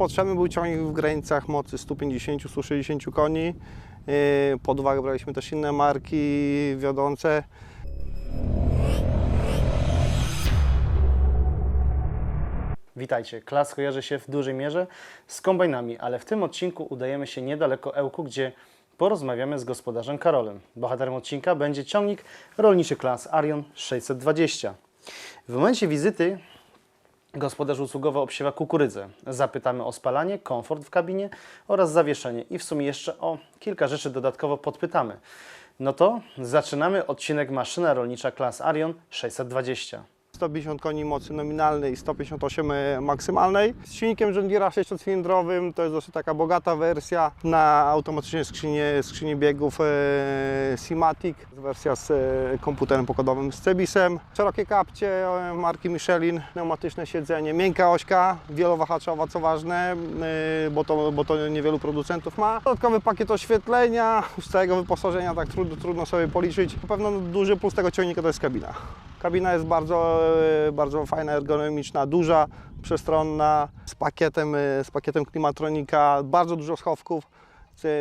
Potrzebny był ciągnik w granicach mocy 150-160 koni. Yy, Pod uwagę braliśmy też inne marki wiodące. Witajcie. Klas kojarzy się w dużej mierze z kombajnami, ale w tym odcinku udajemy się niedaleko Ełku, gdzie porozmawiamy z gospodarzem Karolem. Bohaterem odcinka będzie ciągnik rolniczy klas Arion 620. W momencie wizyty gospodarz usługowo obsiewa kukurydzę. Zapytamy o spalanie, komfort w kabinie oraz zawieszenie i w sumie jeszcze o kilka rzeczy dodatkowo podpytamy. No to zaczynamy odcinek maszyna rolnicza klas Arion 620. 150 koni mocy nominalnej i 158 maksymalnej. Z silnikiem John Deere'a 6-cylindrowym to jest dosyć taka bogata wersja na automatycznej skrzyni, skrzyni biegów e, Simatic. Wersja z e, komputerem pokładowym z Cebisem. Szerokie kapcie e, marki Michelin, pneumatyczne siedzenie, miękka ośka, wielowahaczowa co ważne, e, bo to, bo to niewielu producentów ma. Dodatkowy pakiet oświetlenia, z całego wyposażenia tak trudno, trudno sobie policzyć. Na pewno duży plus tego ciągnika to jest kabina. Kabina jest bardzo, e, bardzo fajna, ergonomiczna, duża, przestronna, z pakietem, e, z pakietem klimatronika, bardzo dużo schowków,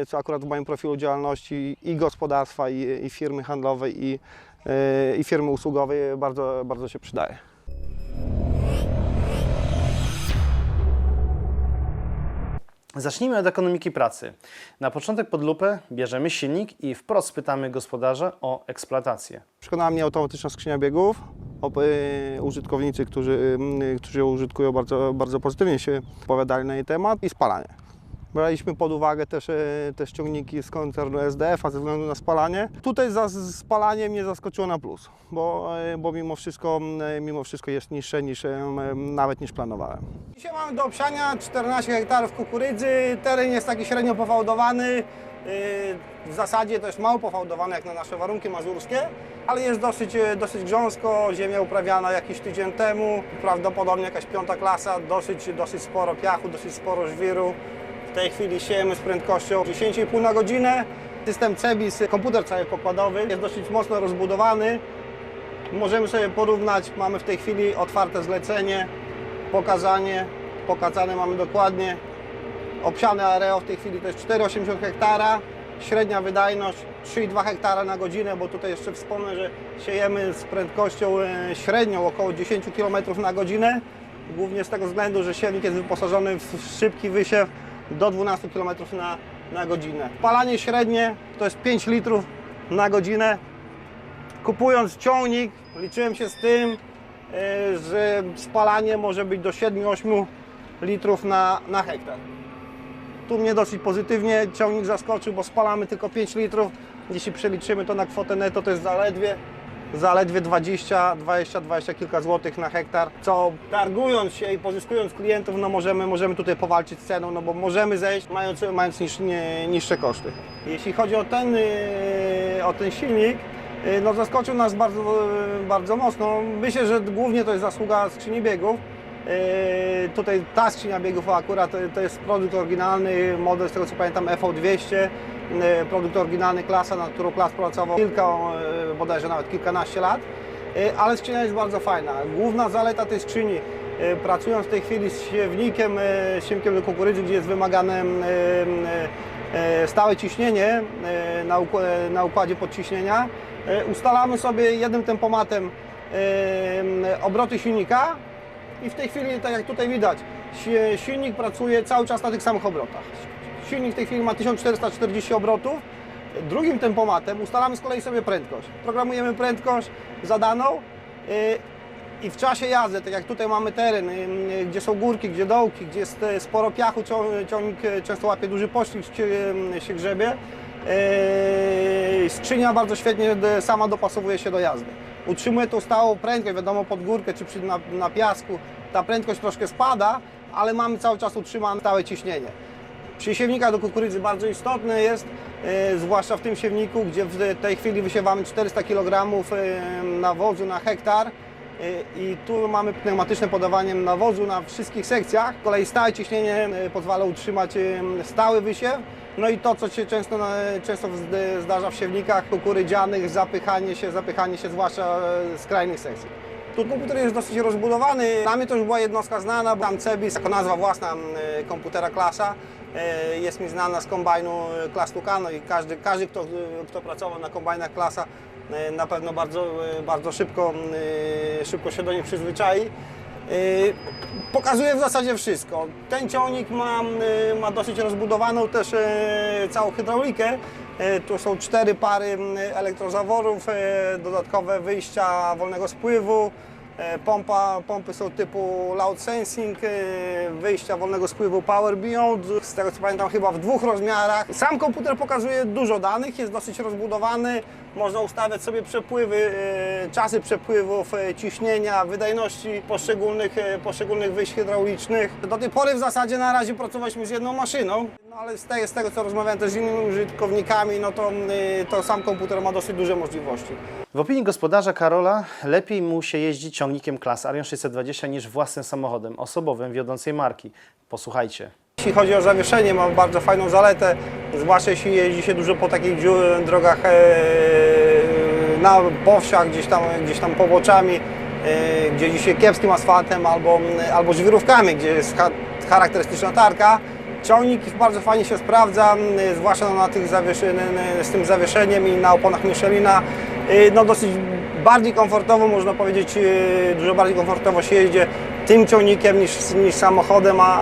co, akurat w moim profilu działalności i gospodarstwa, i, i firmy handlowej, i, e, i firmy usługowej bardzo, bardzo się przydaje. Zacznijmy od ekonomiki pracy. Na początek pod lupę bierzemy silnik i wprost pytamy gospodarza o eksploatację. Przekonała mnie automatyczna skrzynia biegów. E, użytkownicy, którzy, mm, którzy ją użytkują, bardzo, bardzo pozytywnie się opowiadali na jej temat i spalanie. Braliśmy pod uwagę też, e, też ciągniki z koncernu SDF-a ze względu na spalanie. Tutaj za spalanie mnie zaskoczyło na plus, bo, e, bo mimo, wszystko, mm, mimo wszystko jest niższe niż e, nawet niż planowałem. Dzisiaj mamy do obsiania 14 hektarów kukurydzy. Teren jest taki średnio pofałdowany. W zasadzie to jest mało pofałdowany jak na nasze warunki mazurskie, ale jest dosyć, e, dosyć grząsko. Ziemia uprawiana jakiś tydzień temu, prawdopodobnie jakaś piąta klasa, dosyć, dosyć sporo piachu, dosyć sporo żwiru. W tej chwili siejemy z prędkością 10,5 na godzinę. System Cebis, komputer cały pokładowy, jest dosyć mocno rozbudowany. Możemy sobie porównać, mamy w tej chwili otwarte zlecenie, pokazanie, pokazane mamy dokładnie. Obsiane areo w tej chwili to jest 4,80 hektara, średnia wydajność 3,2 hektara na godzinę, bo tutaj jeszcze wspomnę, że siejemy z prędkością e, średnią około 10 km na godzinę, głównie z tego względu, że siewnik jest wyposażony w szybki wysiew do 12 km na, na godzinę. Palanie średnie to jest 5 litrów na godzinę, Kupując ciągnik, liczyłem się z tym, e, że spalanie może być do 7-8 litrów na, na hektar. Tu mnie dosyć pozytywnie ciągnik zaskoczył, bo spalamy tylko 5 litrów. Jeśli przeliczymy to na kwotę netto, to jest zaledwie, zaledwie 20, 20, 20 kilka złotych na hektar, co targując się i pozyskując klientów, no możemy, możemy tutaj powalczyć z ceną, no bo możemy zejść mając, mając niż, nie, niższe koszty. Jeśli chodzi o ten, yy, o ten silnik, yy, no zaskoczył nas bardzo, bardzo mocno. Myślę, że głównie to jest zasługa skrzyni biegów. Yy, tutaj ta skrzynia biegów akurat to, to jest produkt oryginalny, model z tego co pamiętam FV200, yy, produkt oryginalny klasa, nad którą klas pracował kilka, yy, bodajże nawet kilkanaście lat, ale skrzynia jest bardzo fajna. Główna zaleta tej skrzyni, pracując w tej chwili z siewnikiem, yy, siewnikiem do kukurydzy, gdzie jest wymagane stałe ciśnienie na, uk- na układzie podciśnienia, ustalamy sobie jednym tempomatem obroty silnika, i w tej chwili, tak jak tutaj widać, si- silnik pracuje cały czas na tych samych obrotach. Silnik w tej chwili ma 1440 obrotów. Drugim tempomatem ustalamy z kolei sobie prędkość. Programujemy prędkość zadaną yy, i w czasie jazdy, tak jak tutaj mamy teren, yy, gdzie są górki, gdzie dołki, gdzie jest sporo piachu, cią- ciągnik często łapie duży się, się grzebie. Yy, Skrzynia bardzo świetnie d- sama dopasowuje się do jazdy. Utrzymuje tą stałą prędkość, wiadomo pod górkę czy przy, na, na piasku ta prędkość troszkę spada, ale mamy cały czas utrzymane stałe ciśnienie. Przy siewnikach do kukurydzy bardzo istotne jest, e, zwłaszcza w tym siewniku, gdzie w tej chwili wysiewamy 400 kg nawozu na hektar i tu mamy pneumatyczne podawanie nawozu na wszystkich sekcjach. Z kolei stałe ciśnienie e, pozwala utrzymać stały wysiew. No i to, co się często, często zd- zdarza w siewnikach kukurydzianych, zapychanie się, zapychanie się zwłaszcza e, skrajnych sekcji. Tu komputer jest dosyć rozbudowany. Dla mnie to już była jednostka znana, bo tam Cebis jako nazwa własna e, komputera klasa. Jest mi znana z kombajnu klas Tucano i każdy, każdy kto, kto pracował na kombajnach klasa na pewno bardzo, e, bardzo szybko, e, szybko się do nich przyzwyczai. E, Pokazuje w zasadzie wszystko. Ten ciągnik ma, e, ma dosyć rozbudowaną też e, całą hydraulikę. E, Tu są cztery pary elektrozaworów, e, dodatkowe wyjścia wolnego spływu. e, Pompa, pompy są typu Loud Sensing, e, wyjścia wolnego spływu Power Beyond, z tego co pamiętam chyba w dwóch rozmiarach. Sam komputer pokazuje dużo danych, jest dosyć rozbudowany, można ustawiać sobie przepływy, e, czasy przepływów, e, ciśnienia, wydajności poszczególnych, e, poszczególnych wyjść hydraulicznych. Do tej pory w zasadzie na razie pracowaliśmy z jedną maszyną, no ale z tego, z tego co rozmawiałem też z innymi użytkownikami, no to, to sam komputer ma dosyć duże możliwości. W opinii gospodarza Karola lepiej mu się jeździ ciągnikiem klas Arion 620 niż własnym samochodem osobowym wiodącej marki. Posłuchajcie. Jeśli chodzi o zawieszenie, ma bardzo fajną zaletę, zwłaszcza jeśli jeździ się dużo po takich drogach e, na powsiach, gdzieś tam, gdzieś tam poboczami, e, gdzie jeździ się kiepskim asfaltem albo, albo żwirówkami, gdzie jest cha- charakterystyczna tarka. Ciągnik bardzo fajnie się sprawdza, m, zwłaszcza na tych z tym zawieszeniem i na oponach Michelina. E, No dosyć bardziej komfortowo, można powiedzieć, dużo bardziej komfortowo się jeździ tym ciągnikiem niż, niż samochodem, a,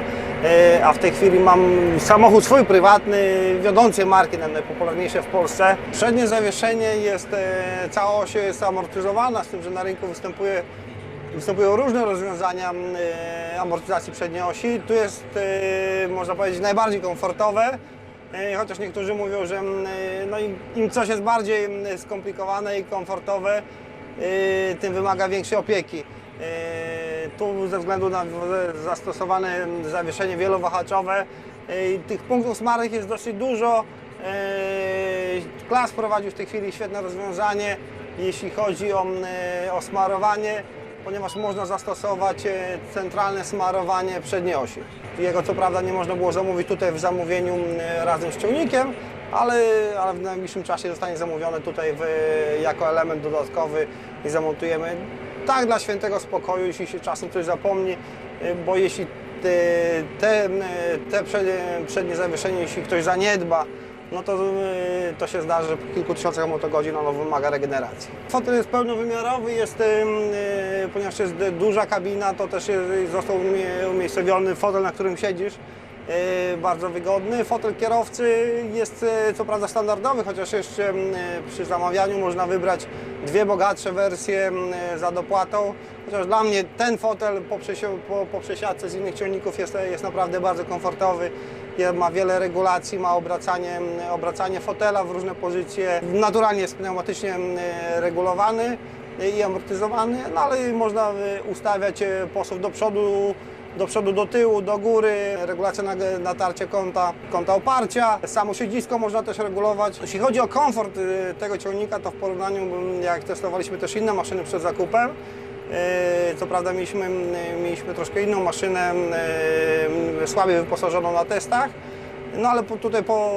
a w tej chwili mam samochód swój prywatny, wiodącej marki, naj- najpopularniejsze w Polsce. Przednie zawieszenie jest, e, cała oś jest amortyzowana, z tym, że na rynku występuje Występują różne rozwiązania e, amortyzacji przedniej osi. Tu jest, e, można powiedzieć, najbardziej komfortowe, e, chociaż niektórzy mówią, że e, no, im, coś jest bardziej skomplikowane i komfortowe, e, tym wymaga większej opieki. Tu ze względu na zastosowane zawieszenie wielowahaczowe, e, tych punktów smarek jest dosyć dużo. E, Klas prowadził w tej chwili świetne rozwiązanie, jeśli chodzi o, e, o smarowanie, ponieważ można zastosować centralne smarowanie przedniej osi. Jego co prawda nie można było zamówić tutaj w zamówieniu razem z ciągnikiem, ale, ale w najbliższym czasie zostanie zamówione tutaj w, jako element dodatkowy i zamontujemy tak dla świętego spokoju, jeśli się czasem coś zapomni, y, bo jeśli te, te, y, te przednie, zawieszenie, jeśli ktoś zaniedba, no to, y, to się zdarzy, że po kilku tysiącach motogodzin ono wymaga regeneracji. Fotel jest pełnowymiarowy, jest, ponieważ jest duża kabina, to też jest, został umie- umiejscowiony fotel, na którym siedzisz. Yy, bardzo wygodny. Fotel kierowcy jest yy, co prawda standardowy, chociaż jeszcze yy, przy zamawianiu można wybrać dwie bogatsze wersje za dopłatą. Chociaż dla mnie ten fotel po, przesio- po, po przesiadce z innych ciągników jest, jest naprawdę bardzo komfortowy. Ma wiele regulacji, ma obracanie, obracanie fotela w różne pozycje. Naturalnie jest pneumatycznie regulowany i amortyzowany, no ale można ustawiać posuw do przodu, do przodu, do tyłu, do góry, regulacja na, natarcie kąta, kąta oparcia, samo siedzisko można też regulować. Jeśli chodzi o komfort y, tego ciągnika, to w porównaniu, jak testowaliśmy też inne maszyny przed zakupem, y, co prawda mieliśmy, y, mieliśmy troszkę inną maszynę, słabiej wyposażoną na testach, no ale tutaj po,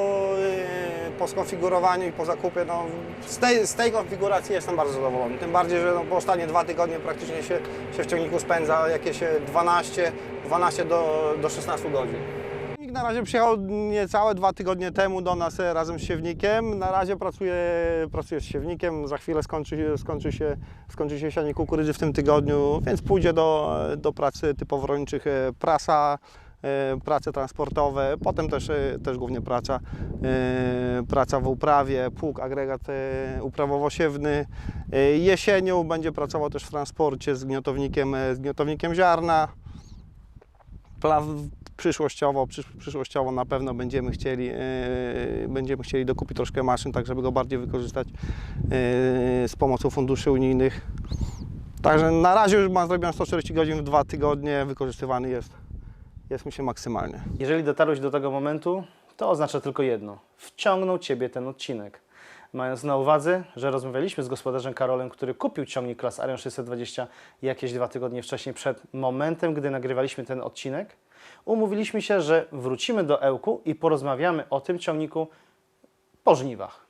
po skonfigurowaniu i po zakupie, no, z, tej, z tej konfiguracji jestem bardzo zadowolony. Tym bardziej, że no, po ostatnie dwa tygodnie praktycznie się, się w ciągniku spędza jakieś e, 12, 12 do, do 16 godzin. Ciągnik na razie przyjechał niecałe dwa tygodnie temu do nas e, razem z siewnikiem. Na razie pracuję, pracuję z siewnikiem, za chwilę skończy, się- skończy, się, skończy się sianie kukurydzy w tym tygodniu, więc pójdzie do, do pracy typowo rolniczych, e, prasa, prace transportowe, potem też, e, też głównie praca, e, praca w uprawie, pług, agregat e, uprawowo-siewny. E, Jesienią będzie pracował też w transporcie z gniotownikiem, e, z gniotownikiem ziarna. Przyszłościowo, przysz, przyszłościowo na pewno będziemy chcieli, e, będziemy chcieli dokupić troszkę maszyn, tak żeby go bardziej wykorzystać e, z pomocą funduszy unijnych. Także na razie już ma zrobione 140 godzin w dwa tygodnie, wykorzystywany jest, jest się maksymalnie. Jeżeli dotarłeś do tego momentu, to oznacza tylko jedno. Wciągnął Ciebie ten odcinek. Mając na uwadze, że rozmawialiśmy z gospodarzem Karolem, który kupił ciągnik klas Arion 620 jakieś dwa tygodnie wcześniej, przed momentem, gdy nagrywaliśmy ten odcinek, umówiliśmy się, że wrócimy do Ełku i porozmawiamy o tym ciągniku po żniwach.